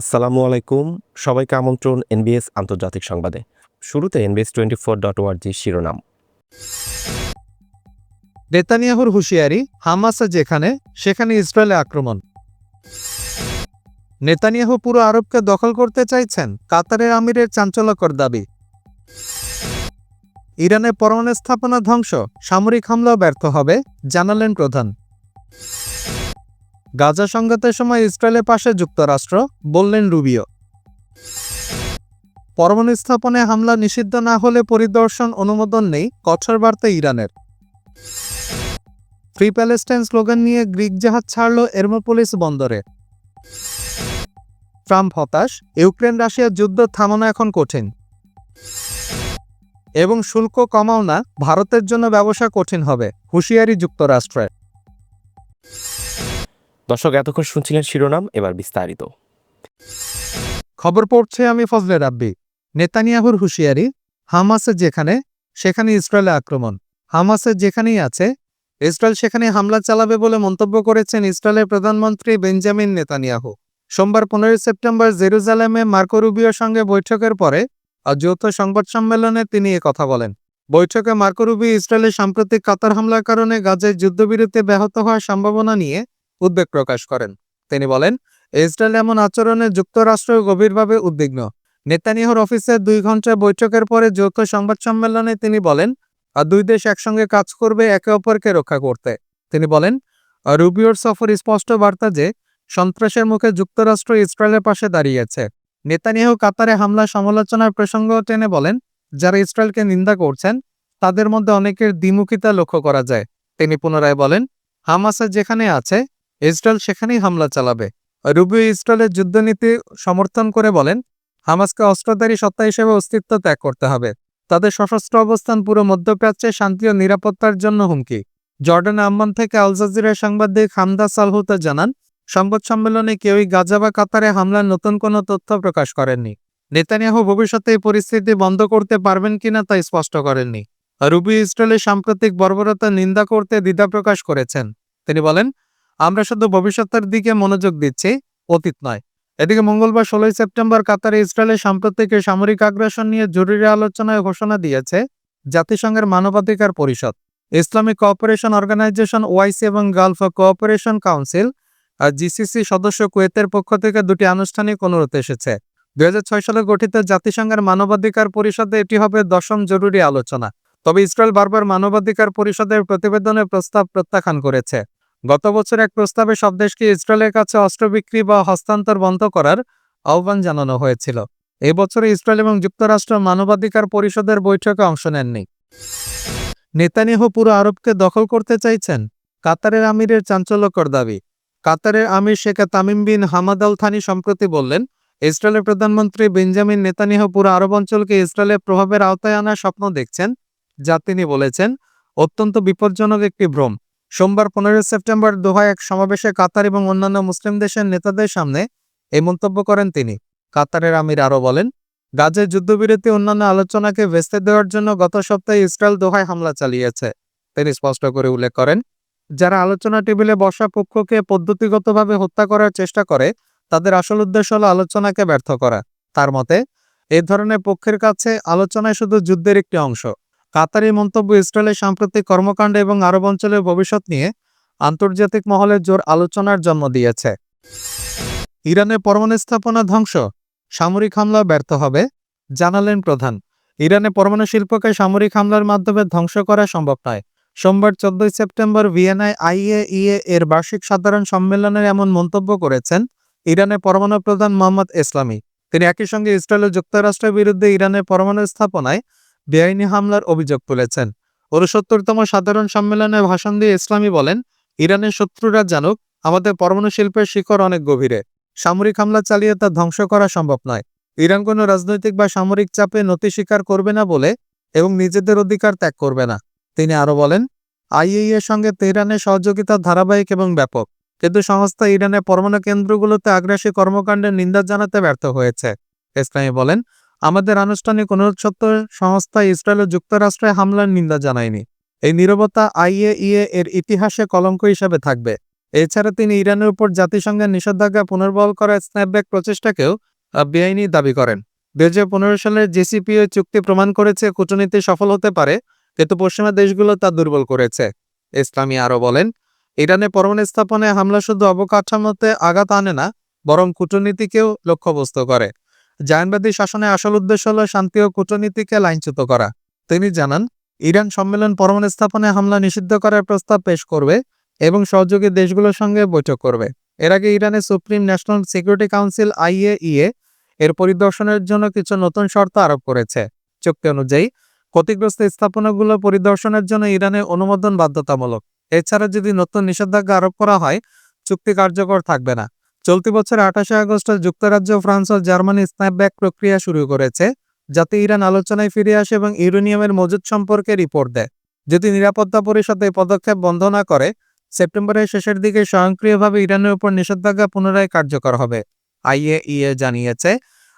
আসসালামু আলাইকুম। সবাইকে আমন্ত্রণ এনবিএস আন্তর্জাতিক সংবাদে। শুরুতে এনবিএস টোয়েন্টি ফোর ডট ওয়ার্জি শিরোনাম। নেতানিয়াহুর হুঁশিয়ারি, হামাসে যেখানে সেখানে ইসরায়েলে আক্রমণ। নেতানিয়াহু পুরো আরবকে দখল করতে চাইছেন কাতারের আমিরের চাঞ্চল্যকর দাবি। ইরানের পরমাণু স্থাপনা ধ্বংস, সামরিক হামলাও ব্যর্থ হবে, জানালেন প্রধান। গাজা সংঘাতের সময় ইসরায়েলের পাশে যুক্তরাষ্ট্র, বললেন রুবিও। পরমাণু স্থাপনে হামলা নিষিদ্ধ না হলে পরিদর্শন অনুমোদন নেই কঠোর বার্তা ইরানের। ফ্রি প্যালেস্টাইন স্লোগান নিয়ে গ্রিক জাহাজ ছাড়ল এরমোপোলিস বন্দরে। ট্রাম্প হতাশ, ইউক্রেন রাশিয়ার যুদ্ধ থামানো এখন কঠিন। এবং শুল্ক কমাও না, ভারতের জন্য ব্যবসা কঠিন হবে, হুঁশিয়ারি যুক্তরাষ্ট্রের। দর্শক, এতক্ষণ শুনছিলেন শিরোনাম, এবার বিস্তারিত। খবর পড়ছে আমি ফজলে রাব্বি। নেতানিয়াহুর হুঁশিয়ারি, হামাসে যেখানে, সেখানে ইসরায়েলে আক্রমণ। হামাসে যেখানেই আছে, ইসরায়েল সেখানে হামলা চালাবে বলে মন্তব্য করেছেন ইসরায়েলের প্রধানমন্ত্রী বেঞ্জামিন নেতানিয়াহু। সোমবার পনেরোই সেপ্টেম্বর জেরুজালেমে মার্কো রুবিওর সঙ্গে বৈঠকের পরে যৌথ সংবাদ সম্মেলনে তিনি কথা বলেন। বৈঠকে মার্কো রুবিও ইসরায়েলের সাম্প্রতিক কাতার হামলার কারণে গাজায় যুদ্ধবিরতি ব্যাহত হওয়ার সম্ভাবনা নিয়ে উদ্বেগ প্রকাশ করেন। তিনি বলেন, ইসরায়েল এমন আচরণে যুক্তরাষ্ট্র গভীরভাবে উদ্বিগ্ন। নেতানিয়াহুর অফিসের দুই ঘণ্টা বৈঠকের পরে যৌথ সংবাদ সম্মেলনে তিনি বলেন, আর দুই দেশ একসঙ্গে কাজ করবে একে অপরকে রক্ষা করতে। তিনি বলেন, রুবিওর সফর স্পষ্ট বার্তা যে, সন্ত্রাসের মুখে যুক্তরাষ্ট্র ইসরায়েলের পাশে দাঁড়িয়েছে। নেতানিয়াহু কাতারে হামলা সমালোচনার প্রসঙ্গ টেনে বলেন, যারা ইসরায়েলকে নিন্দা করছেন, তাদের মধ্যে অনেকের দ্বিমুখিতা লক্ষ্য করা যায়। তিনি পুনরায় বলেন, হামাসা যেখানে আছে ইসরায়েল সেখানেই হামলা চালাবে। রুবিও ইসরায়েলের যুদ্ধনীতি সমর্থন করে বলেন, হামাসকে অস্ত্রধারী সত্তা হিসেবে অস্তিত্ব ত্যাগ করতে হবে। তাদের সশস্ত্র অবস্থান পুরো মধ্যপ্রাচ্যে শান্তি ও নিরাপত্তার জন্য হুমকি। জর্ডান আম্মান থেকে আল জাজিরার সাংবাদিক হামদা সালহুতা জানান, সংবাদ সম্মেলনে কেউই গাজা বা কাতারে হামলার নতুন কোনো তথ্য প্রকাশ করেননি। নেতানিয়াহু ভবিষ্যতে এই পরিস্থিতি বন্ধ করতে পারবেন কিনা তা স্পষ্ট করেননি। রুবি ইসরায়েলের সাম্প্রতিক বর্বরতা নিন্দা করতে দ্বিধা প্রকাশ করেছেন। তিনি বলেন আমরা শুধু ভবিষ্যতের দিকে মনোযোগ দিচ্ছি, অতীত নয়। এদিকে মঙ্গলবার ষোলোই সেপ্টেম্বর কাতারে ইসরায়েলের সাম্প্রতিক সামরিক আগ্রাসন নিয়ে জরুরি আলোচনায় ঘোষণা দিয়েছে জাতিসংঘের মানবাধিকার পরিষদ। ইসলামিক কোঅপারেশন অর্গানাইজেশন ওআইসি এবং গালফ কোঅপারেশন কাউন্সিল জিসিসি সদস্য কুয়েতের পক্ষ থেকে দুটি আনুষ্ঠানিক অনুরোধ এসেছে। দুই হাজার ছয় সালে গঠিত জাতিসংঘের মানবাধিকার পরিষদে এটি হবে দশম জরুরি আলোচনা। তবে ইসরায়েল বারবার মানবাধিকার পরিষদের প্রতিবেদনের প্রস্তাব প্রত্যাখ্যান করেছে। গত বছর এক প্রস্তাবে সব দেশকে ইসরায়েলের কাছে অস্ত্র বিক্রি বা হস্তান্তর বন্ধ করার আহ্বান জানানো হয়েছিল। এই বছরে ইসরায়েল এবং যুক্তরাষ্ট্র মানবাধিকার পরিষদের বৈঠকে অংশ নেননি। নেতানিয়াহু পুরো আরবকে দখল করতে চাইছেন, কাতারের আমিরের চাঞ্চল্যকর দাবি। কাতারের আমির Sheikh Tamim bin Hamad Al Thani সম্প্রতি বললেন, ইসরায়েলের প্রধানমন্ত্রী বেঞ্জামিন নেতানিয়াহু পুরো আরব অঞ্চলকে ইসরায়েলের প্রভাবের আওতায় আনার স্বপ্ন দেখছেন। যা তিনি বলেছেন, অত্যন্ত বিপজ্জনক একটি ভ্রম। সোমবার পনেরোই সেপ্টেম্বর দোহায় এক সমাবেশে কাতার এবং অন্যান্য মুসলিম দেশের নেতাদের সামনে এই মন্তব্য করেন তিনি। কাতারের আমির আরও বলেন, গাজের যুদ্ধবিরতি অন্যান্য আলোচনাকে ভেস্তে দেওয়ার জন্য গত সপ্তাহে ইসরায়েল দোহায় হামলা চালিয়েছে। তিনি স্পষ্ট করে উল্লেখ করেন, যারা আলোচনা টেবিলে বসা পক্ষকে পদ্ধতিগতভাবে হত্যা করার চেষ্টা করে, তাদের আসল উদ্দেশ্য হল আলোচনাকে ব্যর্থ করা। তার মতে, এ ধরনের পক্ষের কাছে আলোচনায় শুধু যুদ্ধের একটি অংশ। কাতারি মন্তব্য, ইসরায়েলের সাম্প্রতিক কর্মকাণ্ড এবং আরব অঞ্চলের ভবিষ্যৎ নিয়ে আন্তর্জাতিক মহলে জোর আলোচনার জন্ম দিয়েছে। ইরানের পরমাণু স্থাপনা ধ্বংস, সামরিক হামলা ব্যর্থ হবে, জানালেন প্রধান। ইরানে পরমাণু শিল্পকে সামরিক হামলার মাধ্যমে ধ্বংস করা সম্ভব নয়। সোমবার চোদ্দই সেপ্টেম্বর ভিয়েনায় আইএইএ এর বার্ষিক সাধারণ সম্মেলনের এমন মন্তব্য করেছেন ইরানের পরমাণু প্রধান মোহাম্মদ ইসলামী তিনি একই সঙ্গে ইসরায়েল যুক্তরাষ্ট্রের বিরুদ্ধে ইরানের পরমাণু স্থাপনায় বেআইনি হামলার অভিযোগ তুলেছেন। উনসত্তরতম সাধারণ সম্মেলনে ভাষণ দিয়ে ইসলামী বলেন, ইরানের শত্রুরা জানুক, আমাদের পরমাণু শিল্পের শিকড় অনেক গভীরে। সামরিক হামলা চালিয়ে তা ধ্বংস করা সম্ভব নয়। ইরান কোনো রাজনৈতিক বা সামরিক চাপে নতি স্বীকার করবে না বলে এবং নিজেদের অধিকার ত্যাগ করবে না। তিনি আরও বলেন আইএই এর সঙ্গে তেহরানের সহযোগিতা ধারাবাহিক এবং ব্যাপক। কিন্তু সংস্থা ইরানের পরমাণু কেন্দ্রগুলোতে আগ্রাসী কর্মকাণ্ডের নিন্দা জানাতে ব্যর্থ হয়েছে। ইসলামী বলেন আমাদের আনুষ্ঠানিক অনুরোধ সত্ত্বেও সংস্থা ইসরায়েল ও যুক্তরাষ্ট্রে হামলার নিন্দা জানায়নি। এই নীরবতা আইএইএ এর ইতিহাসে কলঙ্ক হিসেবে থাকবে। এছাড়া তিনি ইরানের উপর জাতিসংঘের নিষেধাজ্ঞা পুনর্বহাল করার স্ন্যাপব্যাক প্রচেষ্টাকেও বেআইনি দাবি করেন। দুই হাজার পনেরো সালের জেসিপিও চুক্তি প্রমাণ করেছে কূটনীতি সফল হতে পারে, কিন্তু পশ্চিমা দেশগুলো তা দুর্বল করেছে। ইসলামী আরও বলেন ইরানে পরমাণু স্থাপনে হামলা শুধু অবকাঠামোতে আঘাত আনে না, বরং কূটনীতিকেও লক্ষ্যবস্তু করে। জায়নবাদী শাসনে আসল উদ্দেশ্য হল শান্তি ও কূটনীতিকে লাইনচ্যুত করা। তিনি জানান, ইরান সম্মেলন পরমাণু স্থাপনে হামলা নিষিদ্ধ করার প্রস্তাব পেশ করবে এবং সহযোগী দেশগুলোর সঙ্গে বৈঠক করবে। এর আগে ইরানের supreme national security council IAEA এর পরিদর্শনের জন্য কিছু নতুন শর্ত আরোপ করেছে। চুক্তি অনুযায়ী, ক্ষতিগ্রস্ত স্থাপনাগুলো পরিদর্শনের জন্য ইরানের অনুমোদন বাধ্যতামূলক। এছাড়া যদি নতুন নিষেধাজ্ঞা আরোপ করা হয়, চুক্তি কার্যকর থাকবে না। চলতি বছর আঠাশে আগস্ট যুক্তরাজ্য, ফ্রান্স ও জার্মানি স্ন্যাপব্যাক প্রক্রিয়া শুরু করেছে, যাতে ইরান আলোচনায় ফিরে আসে এবং ইউরেনিয়ামের মজুদ সম্পর্কে রিপোর্ট দেয়। যদি নিরাপত্তা পরিষদ এই পদক্ষেপ বন্ধ না করে, সেপ্টেম্বরের শেষের দিকে স্বয়ংক্রিয়ভাবে ইরানের উপর নিষেধাজ্ঞা পুনরায় কার্যকর হবে, আইএইএ জানিয়েছে।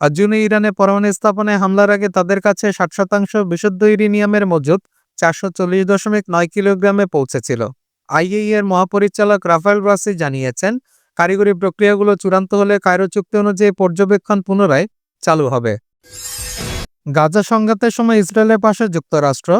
জুনে ইরানে পরমাণু স্থাপনায় হামলার আগে তাদের কাছে ষাট শতাংশ বিশুদ্ধ ইউরেনিয়ামের মজুদ চারশো চল্লিশ দশমিক নয় কিলোগ্রামে পৌঁছেছিল। আইএই এর মহাপরিচালক রাফায়েল ব্রাসি জানিয়েছেন কারিগরি প্রক্রিয়াগুলো চূড়ান্ত হলে কায়রো চুক্তি অনুযায়ী পর্যবেক্ষণ পুনরায় চালু হবে। গাজা সংঘাতের সময় ইসরায়েলের পাশে যুক্তরাষ্ট্র,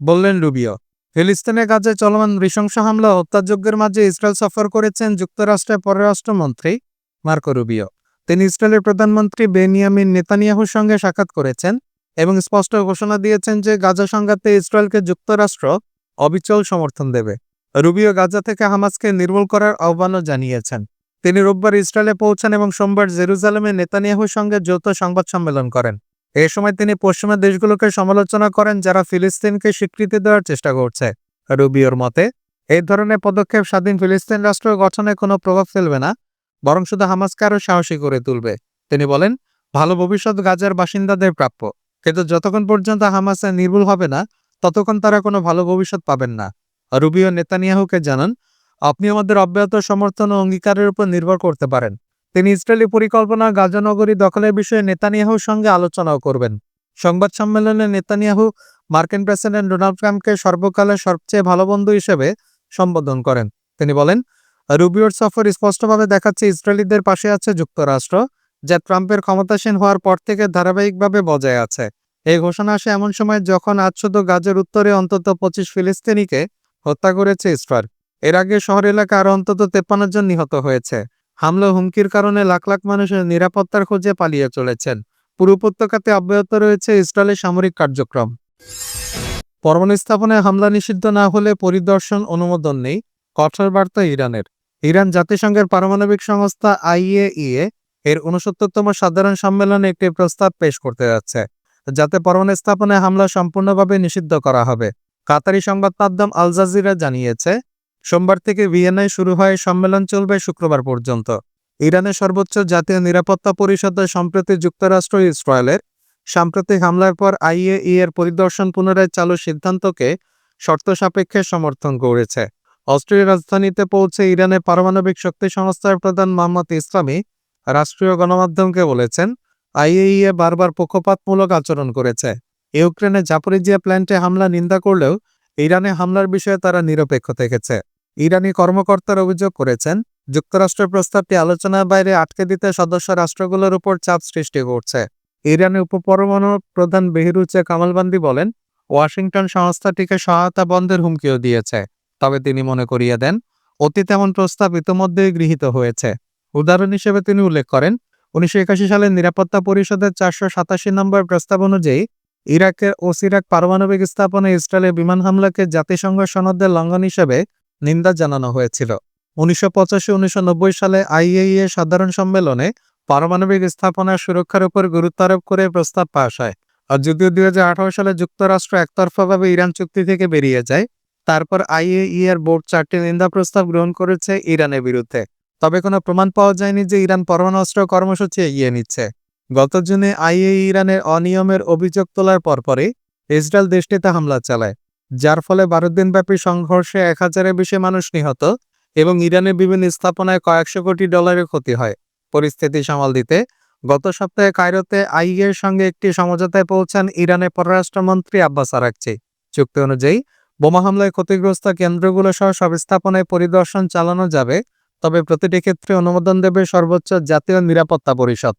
বললেন রুবিও। ফিলিস্তিনের গাজায় চলমান নৃশংস হামলা হত্যাযজ্ঞের মাঝে ইসরায়েল সফর করেছেন যুক্তরাষ্ট্রের পররাষ্ট্রমন্ত্রী মার্কো রুবিও। তিনি ইসরায়েলের প্রধানমন্ত্রী বেনিয়ামিন নেতানিয়াহুর সঙ্গে সাক্ষাৎ করেছেন এবং স্পষ্ট ঘোষণা দিয়েছেন যে গাজা সংঘাতে ইসরায়েলকে যুক্তরাষ্ট্র অবিচল সমর্থন দেবে। রুবিও গাজা থেকে হামাসকে নির্মূল করার আহ্বানও জানিয়েছেন। তিনি রোববার ইসরায়েলে পৌঁছান এবং সোমবার জেরুজালেমে নেতানিয়াহুর সঙ্গে যৌথ সংবাদ সম্মেলন করেন। এ সময় তিনি পশ্চিমা দেশগুলোকে সমালোচনা করেন যারা ফিলিস্তিনকে স্বীকৃতি দেওয়ার চেষ্টা করছে। রুবিওর মতে, এই ধরনের পদক্ষেপ স্বাধীন ফিলিস্তিন রাষ্ট্র গঠনে কোনো প্রভাব ফেলবে না, বরং শুধু হামাসকে আরও সাহসী করে তুলবে। তিনি বলেন, ভালো ভবিষ্যৎ গাজার বাসিন্দাদের প্রাপ্য। কিন্তু যতক্ষণ পর্যন্ত হামাসে নির্ভুল হবে না, ততক্ষণ তারা কোনো ভালো ভবিষ্যৎ পাবেন না। রুবিও নেতানিয়াহুকে জানান আপনি আমাদের অব্যাহত সমর্থন ও অঙ্গীকারের উপর নির্ভর করতে পারেন। তিনি ইসরায়েলি পরিকল্পনা গাজা নগরী দখলের বিষয়ে নেতানিয়াহুর সঙ্গে আলোচনাও করবেন। সংবাদ সম্মেলনে নেতানিয়াহু মার্কিন প্রেসিডেন্ট ডোনাল্ড ট্রাম্পকে সর্বকালের সবচেয়ে ভালো বন্ধু হিসেবে সম্বোধন করেন। তিনি বলেন, রুবিওর সফর স্পষ্টভাবে দেখাচ্ছে ইসরায়েলিদের পাশে আছে যুক্তরাষ্ট্র, যা ট্রাম্পের ক্ষমতাসীন হওয়ার পর থেকে ধারাবাহিকভাবে বজায় আছে। এই ঘোষণা আসে এমন সময় যখন আজ শুধু গাজের উত্তরে অন্তত পঁচিশ ফিলিস্তিনিকে হত্যা করেছে ইসরায়েল এর আগে শহর এলাকা আরও অন্তত তেপ্পান্ন জন নিহত হয়েছে। হামলা হুমকির কারণে লাখ লাখ মানুষের নিরাপত্তার খোঁজে পালিয়ে চলেছেন। পুরো উপত্যকাতে অব্যাহত রয়েছে ইসরায়েলের সামরিক কার্যক্রম। পরমাণু স্থাপনে হামলা নিষিদ্ধ না হলে পরিদর্শন অনুমোদন নেই, কঠোর বার্তা ইরানের। ইরান জাতিসংঘের পারমাণবিক সংস্থা আইএইএ এর উনসত্তরতম সাধারণ সম্মেলনে একটি প্রস্তাব পেশ করতে যাচ্ছে, যাতে পরমাণু স্থাপনে হামলা সম্পূর্ণভাবে নিষিদ্ধ করা হবে। কাতারি সংবাদ মাধ্যম আল জাজিরা জানিয়েছে সোমবার থেকে ভিয়েনায় শুরু হয় সম্মেলন চলবে শুক্রবার পর্যন্ত। ইরানের সর্বোচ্চ জাতীয় নিরাপত্তা পরিষদের সম্প্রতি যুক্তরাষ্ট্র ইসরায়েলের সাম্প্রতিক হামলার পর আইএই এর পরিদর্শন পুনরায় চালু সিদ্ধান্তকে শর্ত সাপেক্ষে সমর্থন করেছে। অস্ট্রিয়ার রাজধানীতে পৌঁছে ইরানের পারমাণবিক শক্তি সংস্থার প্রধান মোহাম্মদ ইসলামী রাষ্ট্রীয় গণমাধ্যমকে বলেছেন আইএইএ বারবার পক্ষপাতমূলক আচরণ করেছে। ইউক্রেনের জাপরিজিয়া প্ল্যান্টে হামলা নিন্দা করলেও ইরানে হামলার বিষয়ে তারা নিরপেক্ষ থেকেছে। ইরানি কর্মকর্তারা অভিযোগ করেছেন, যুক্তরাষ্ট্রের প্রস্তাবটি আলোচনার বাইরে আটকে দিতে সদস্য রাষ্ট্রগুলোর উপর চাপ সৃষ্টি করছে। ইরানের উপপরমাণু প্রধান বেহিরুচে কামালবান্দি বলেন, ওয়াশিংটন সংস্থাটিকে সহায়তা বন্ধের হুমকিও দিয়েছে, তবে তিনি মনে করিয়ে দেন, অতীত এমন প্রস্তাব ইতোমধ্যেই গৃহীত হয়েছে। উদাহরণ হিসেবে তিনি উল্লেখ করেন, উনিশশো একাশি সালের নিরাপত্তা পরিষদের চারশো সাতাশি নম্বর প্রস্তাব অনুযায়ী, ইরাকের ও সিরাক পারমাণবিক স্থাপনে ইসরায়েলের বিমান হামলাকে জাতিসংঘ সনদের লঙ্ঘন হিসেবে নিন্দা জানানো হয়েছিল। উনিশশো পঁচাশি, উনিশশো সালে আইএইএ সাধারণ সম্মেলনে পারমাণবিক স্থাপনার সুরক্ষার উপর গুরুত্ব আরোপ করে প্রস্তাব পাশ হয়। আর যদিও দুই হাজার আঠারো সালে যুক্তরাষ্ট্র একতরফাভাবে ইরান চুক্তি থেকে বেরিয়ে যায়, তারপর আইএই এর বোর্ড চারটি নিন্দা প্রস্তাব গ্রহণ করেছে ইরানের বিরুদ্ধে। তবে কোনো প্রমাণ পাওয়া যায়নি যে ইরান পরমাণু অস্ত্র কর্মসূচি এগিয়ে নিচ্ছে। গত জুনে আইএই ইরানের অনিয়মের অভিযোগ তোলার পরপরই ইসরায়েল দেশটিতে হামলা চালায়। যার ফলে বারো দিনব্যাপী সংঘর্ষে এক হাজারের বেশি মানুষ নিহত এবং ইরানের বিভিন্ন স্থাপনায় কয়েকশো কোটি ডলারের ক্ষতি হয়। পরিস্থিতি সামাল দিতে গত সপ্তাহে কায়রোতে আইএর সঙ্গে একটি সমঝোতায় পৌঁছান ইরানের পররাষ্ট্রমন্ত্রী আব্বাস আরাকচি। চুক্তি অনুযায়ী, বোমা হামলায় ক্ষতিগ্রস্ত কেন্দ্রগুলো সহ সব স্থাপনায় পরিদর্শন চালানো যাবে, তবে প্রতিটি ক্ষেত্রে অনুমোদন দেবে সর্বোচ্চ জাতীয় নিরাপত্তা পরিষদ।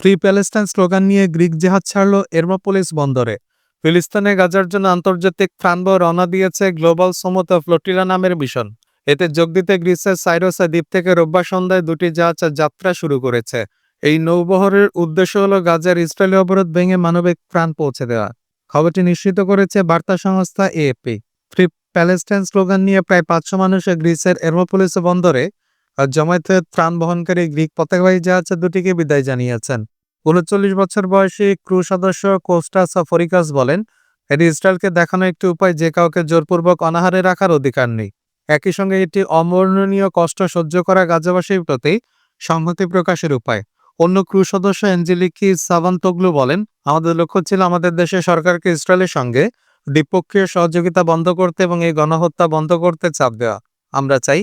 ফ্রি প্যালেস্টাইন স্লোগান নিয়ে গ্রিক জাহাজ ছাড়ল এরমোপোলিস বন্দরে। ফিলিস্তিনে গাজার জন্য আন্তর্জাতিক ত্রাণবহ রওনা দিয়েছে গ্লোবাল সমতা ফ্লোটিলা নামের মিশন। এতে যোগ দিতে গ্রিসের সাইরোসা দ্বীপ থেকে রোববার সন্ধ্যায় দুটি জাহাজ যাত্রা শুরু করেছে। এই নৌবহরের উদ্দেশ্য হল গাজার ইসরায়েলি অবরোধ ভেঙে মানবিক প্রাণ পৌঁছে দেওয়া। খবরটি নিশ্চিত করেছে বার্তা সংস্থা এএপি ফ্রি প্যালেস্টাইন স্লোগান নিয়ে প্রায় পাঁচশো মানুষে গ্রিসের এরমোপোলিস বন্দরে জমায়েত ত্রাণ বহনকারী গ্রিক পতাকাবাহী জাহাজ দুটিকে বিদায় জানিয়েছেন। উনচল্লিশ বছর বয়সী ক্রু সদস্য কোস্টাস ফরিকাস বলেন, এটি ইসরায়েলকে দেখানো একটি উপায় যে কাউকে জোরপূর্বক অনাহারে রাখার অধিকার নেই। একই সঙ্গে এটি অমর্ণনীয় কষ্ট সহ্য করা গাজাবাসীর প্রতি সংহতি প্রকাশের উপায়। অন্য ক্রু সদস্য অ্যাঞ্জেলিকি সাভান্তোগলু বলেন, আমাদের লক্ষ্য ছিল আমাদের দেশে সরকারকে ইসরায়েলের সঙ্গে দ্বিপক্ষীয় সহযোগিতা বন্ধ করতে এবং এই গণহত্যা বন্ধ করতে চাপ দেওয়া। আমরা চাই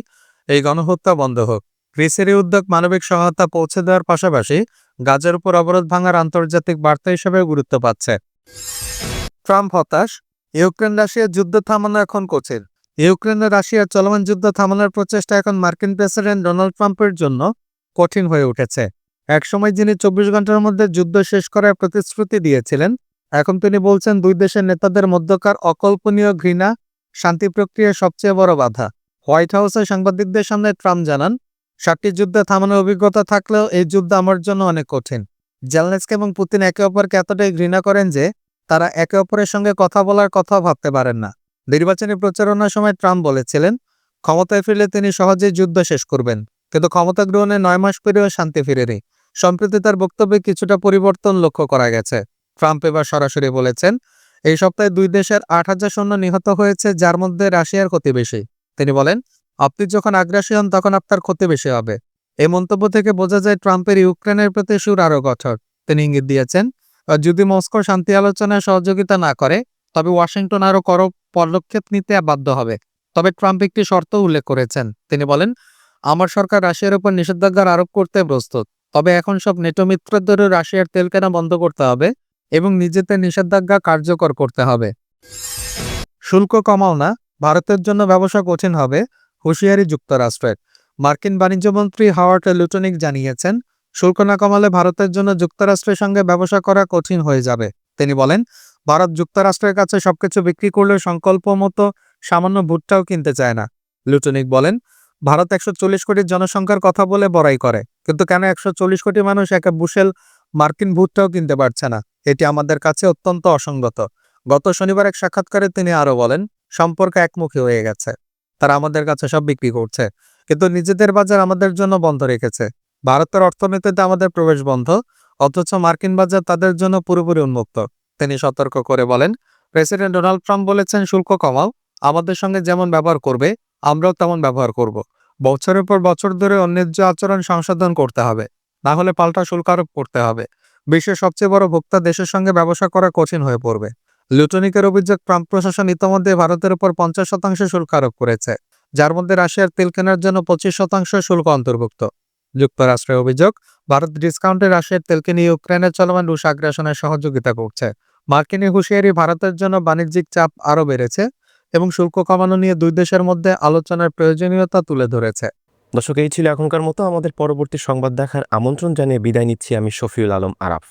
এই গণহত্যা বন্ধ হোক। গ্রিসের এই উদ্যোগ মানবিক সহায়তা পৌঁছে দেওয়ার পাশাপাশি গাজার উপর অবরোধ ভাঙার আন্তর্জাতিক বার্তা হিসেবে গুরুত্ব পাচ্ছে। ট্রাম্প হতাশ, ইউক্রেন রাশিয়ার যুদ্ধ থামানো এখন কোচের ইউক্রেন রাশিয়ার চলমান যুদ্ধ থামানোর প্রচেষ্টা এখন মার্কিন প্রেসিডেন্ট ডোনাল্ড ট্রাম্পের জন্য কঠিন হয়ে উঠেছে। একসময় যিনি চব্বিশ ঘণ্টার মধ্যে যুদ্ধ শেষ করার প্রতিশ্রুতি দিয়েছিলেন, এখন তিনি বলছেন দুই দেশের নেতাদের মধ্যকার অকল্পনীয় ঘৃণা, শান্তি প্রক্রিয়ার সবচেয়ে বড় বাধা। হোয়াইট হাউসে সাংবাদিকদের সামনে ট্রাম্প জানান সাতটি যুদ্ধে থামানোর অভিজ্ঞতা থাকলেও এই যুদ্ধ আমার জন্য অনেক কঠিন। জেলনেসকে এবং পুতিন একে অপরকে এতটাই ঘৃণা করেন যে, তারা একে অপরের সঙ্গে কথা বলার কথা ভাবতে পারেন না। নির্বাচনী প্রচারণার সময় ট্রাম্প বলেছিলেন, ক্ষমতায় ফিরলে তিনি সহজেই যুদ্ধ শেষ করবেন। কিন্তু ক্ষমতা গ্রহণে নয় মাস পেরিয়েও শান্তি ফিরেনি। সম্প্রতি তার বক্তব্যে কিছুটা পরিবর্তন লক্ষ্য করা গেছে। ট্রাম্প এবার সরাসরি বলেছেন, এই সপ্তাহে দুই দেশের আট হাজার সৈন্য নিহত হয়েছে, যার মধ্যে রাশিয়ার ক্ষতি বেশি। তিনি বলেন আপনি যখন আগ্রাসী হন, তখন আপনার ক্ষতি বেশি হবে। এই মন্তব্য থেকে বোঝা যায়, ট্রাম্পের ইউক্রেনের প্রতি সুর আরও কঠোর। তিনি ইঙ্গিত দিয়েছেন যদি মস্কো শান্তি আলোচনায় সহযোগিতা না করে, তবে ওয়াশিংটন আরও কর পদক্ষেপ নিতে বাধ্য হবে। তবে ট্রাম্প একটি শর্ত উল্লেখ করেছেন। তিনি বলেন, আমার সরকার রাশিয়ার উপর নিষেধাজ্ঞা আরোপ করতে প্রস্তুত। তবে এখন সব নেটো মিত্রদের রাশিয়ার তেল কেনা বন্ধ করতে হবে এবং নিজেদের নিষেধাজ্ঞা কার্যকর করতে হবে। শুল্ক কমাও না, ভারতের জন্য ব্যবসা কঠিন হবে। হুঁশিয়ারি যুক্তরাষ্ট্রের। মার্কিন বাণিজ্যমন্ত্রী হাওয়ার্ড লুটনিক জানিয়েছেন, শুল্ক না কমালে ভারতের জন্য যুক্তরাষ্ট্রের সঙ্গে ব্যবসা করা কঠিন হয়ে যাবে। তিনি বলেন, ভারত যুক্তরাষ্ট্রের কাছে সবকিছু বিক্রি করলে সংকল্প মতো সামান্য ভুট্টাও কিনতে চায় না। লুটনিক বলেন, ভারত একশো চল্লিশ কোটি জনসংখ্যার কথা বলে বড়াই করে, কিন্তু কেন একশো চল্লিশ কোটি মানুষ একা বুশেল মার্কিন ভুট্টাও কিনতে পারছে না? এটি আমাদের কাছে অত্যন্ত অসঙ্গত। গত শনিবার এক সাক্ষাৎকারে তিনি আরও বলেন, সম্পর্ক একমুখী হয়ে গেছে। তারা আমাদের কাছে সব বিক্রি করছে। কিন্তু নিজেদের বাজার আমাদের জন্য বন্ধ রেখেছে। ভারতের অর্থনীতিতে আমাদের প্রবেশ বন্ধ, অথচ মার্কিন বাজার তাদের জন্য পুরোপুরি উন্মুক্ত। তিনি সতর্ক করে বলেন, প্রেসিডেন্ট ডোনাল্ড ট্রাম্প বলেছেন, শুল্ক কমাও, আমাদের সঙ্গে যেমন ব্যবহার করবে, আমরাও তেমন ব্যবহার করব। বছরের পর বছর ধরে অন্যায্য আচরণ সংশোধন করতে হবে, না হলে পাল্টা শুল্ক আরোপ করতে হবে। বিশ্বের সবচেয়ে বড় ভোক্তা দেশের সঙ্গে ব্যবসা করা কঠিন হয়ে পড়বে। লুটনিকের অভিযোগ, ট্রাম্প প্রশাসন ইতিমধ্যে ভারতের উপর পঞ্চাশ শতাংশ শুল্ক আরোপ করেছে, যার মধ্যে রাশিয়ার তেল কেনার জন্য পঁচিশ শতাংশ শুল্ক অন্তর্ভুক্ত। যুক্তরাষ্ট্রের অভিযোগ, ভারত ডিসকাউন্টে রাশিয়ার তেল কিনে ইউক্রেনের চলমান রুশ আগ্রাসনের সহযোগিতা করছে। মার্কিনী হুঁশিয়ারি, ভারতের জন্য বাণিজ্যিক চাপ আরও বেড়েছে এবং শুল্ক কমানো নিয়ে দুই দেশের মধ্যে আলোচনার প্রয়োজনীয়তা তুলে ধরেছে। দর্শক, এই ছিল এখনকার মতো। আমাদের পরবর্তী সংবাদ দেখার আমন্ত্রণ জানিয়ে বিদায় নিচ্ছি আমি শফিউল আলম আরাফ।